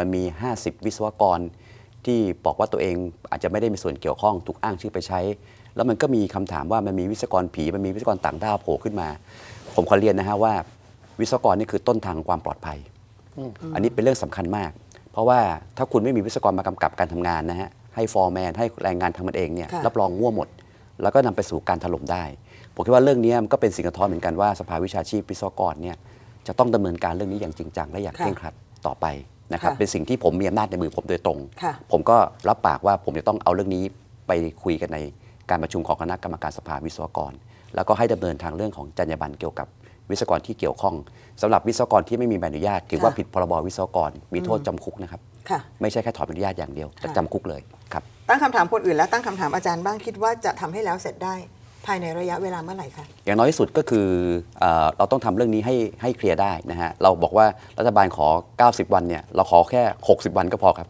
มันมี 50 วิศวกร ที่บอกว่าตัวเองอาจจะไม่ได้มีส่วนเกี่ยวข้องถูกอ้างชื่อไปใช้ แล้วมันก็มีคำถามว่ามันมีวิศวกรผี มันมีวิศวกรต่างด้าวโผล่ขึ้นมา ผมขอเรียนนะฮะว่า วิศวกรนี่คือต้นทางความปลอดภัย อันนี้เป็นเรื่องสำคัญมาก เพราะว่าถ้าคุณไม่มีวิศวกรมากำกับการทำงานนะฮะให้ฟอร์แมนให้แรงงานทำมันเองเนี่ยค่ะรับรองมั่วหมด แล้วก็นำไปสู่การถล่มได้ผมคิดว่าเรื่องนี้มันก็เป็นสิ่งสะท้อนเหมือนกันว่าสภาวิชาชีพวิศวกรเนี่ยจะต้องดำเนินการเรื่องนี้อย่างจริงจังและอย่างเคร่งครัดต่อไป นะครับค่ะเป็นสิ่งที่ผมมีอำนาจในมือผมโดยตรงค่ะผมก็รับปากว่าผมจะต้องเอาเรื่องนี้ไปคุยกันในการประชุมของคณะกรรมการสภาวิศวกร แล้วก็ให้ดำเนินทางเรื่องของจรรยาบรรณเกี่ยวกับวิศวกรที่เกี่ยวข้องสำหรับวิศวกรที่ไม่มีใบอนุญาตถือว่าค่ะผิดพรบวิศวกรมีโทษจำคุกนะครับค่ะไม่ใช่แค่ถอนใบอนุญาตอย่างเดียวแต่ค่ะจำคุกเลยครับตั้งคำถามคนอื่นแล้วตั้งคำถามอาจารย์บ้างคิดว่าจะทำให้แล้วเสร็จได้ ภายในระยะเวลาเมื่อไหร่คะ อย่างน้อยที่สุดก็คือเออเราต้องทำเรื่องนี้ให้ให้เคลียร์ได้นะฮะ เราบอกว่ารัฐบาลขอ 90 วันเนี่ย เราขอแค่ 60 วันก็พอครับ